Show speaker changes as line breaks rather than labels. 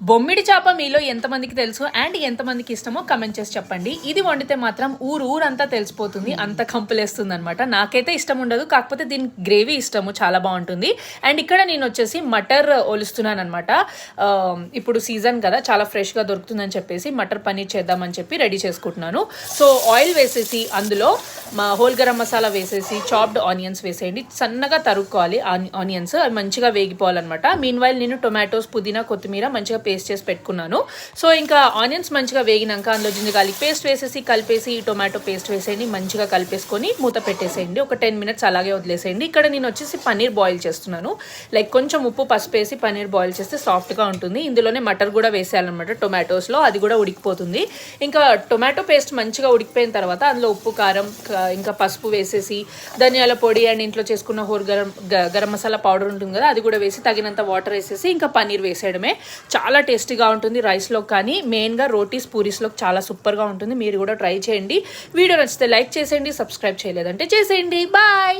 బొమ్మిడి చేప మీలో ఎంతమందికి తెలుసు అండ్ ఎంతమందికి ఇష్టమో కమెంట్ చేసి చెప్పండి. ఇది వండితే మాత్రం ఊరు ఊరంతా తెలిసిపోతుంది అంత కంపులేస్తుంది అనమాట నాకైతే ఇష్టం ఉండదు కాకపోతే దీని గ్రేవీ ఇష్టము చాలా బాగుంటుంది. అండ్ ఇక్కడ నేను వచ్చేసి మటర్ ఒలుస్తున్నాను అనమాట ఇప్పుడు సీజన్ కదా చాలా ఫ్రెష్గా దొరుకుతుందని చెప్పేసి మటర్ పన్నీర్ చేద్దామని చెప్పి రెడీ చేసుకుంటున్నాను. సో ఆయిల్ వేసేసి అందులో మా హోల్ గరం మసాలా వేసేసి చాప్డ్ ఆనియన్స్ వేసేయండి. సన్నగా తరుక్కోవాలి ఆనియన్స్ అవి మంచిగా వేగిపోవాలన్నమాట. మీన్ వైల్ నేను టొమాటోస్ పుదీనా కొత్తిమీర మంచిగా పేస్ట్ చేసి పెట్టుకున్నాను. సో ఇంకా ఆనియన్స్ మంచిగా వేగినాక అందులో జింజగాలి పేస్ట్ వేసేసి కలిపేసి ఈ టొమాటో పేస్ట్ వేసేయండి. మంచిగా కలిపేసుకొని మూత పెట్టేసేయండి. ఒక టెన్ మినిట్స్ అలాగే వదిలేసేయండి. ఇక్కడ నేను వచ్చేసి పన్నీర్ బాయిల్ చేస్తున్నాను. లైక్ కొంచెం ఉప్పు పసుపు వేసి పన్నీర్ బాయిల్ చేస్తే సాఫ్ట్గా ఉంటుంది. ఇందులోనే మటర్ కూడా వేసేయాలన్నమాట టొమాటోస్లో. అది కూడా ఉడికిపోతుంది. ఇంకా టొమాటో పేస్ట్ మంచిగా ఉడికిపోయిన తర్వాత అందులో ఉప్పు కారం ఇంకా పసుపు వేసేసి ధనియాల పొడి అండ్ ఇంట్లో చేసుకున్న హోర్ గరం గ- గరం మసాలా పౌడర్ ఉంటుంది కదా అది కూడా వేసి తగినంత వాటర్ వేసేసి ఇంకా పన్నీర్ వేసేయడమే. చాలా చాలా టేస్టీగా ఉంటుంది రైస్లో కానీ మెయిన్గా రోటీస్ పూరీస్లో చాలా సూపర్గా ఉంటుంది. మీరు కూడా ట్రై చేయండి. వీడియో నచ్చితే లైక్ చేసేయండి సబ్స్క్రైబ్ చేయలేదంటే చేసేయండి. బాయ్!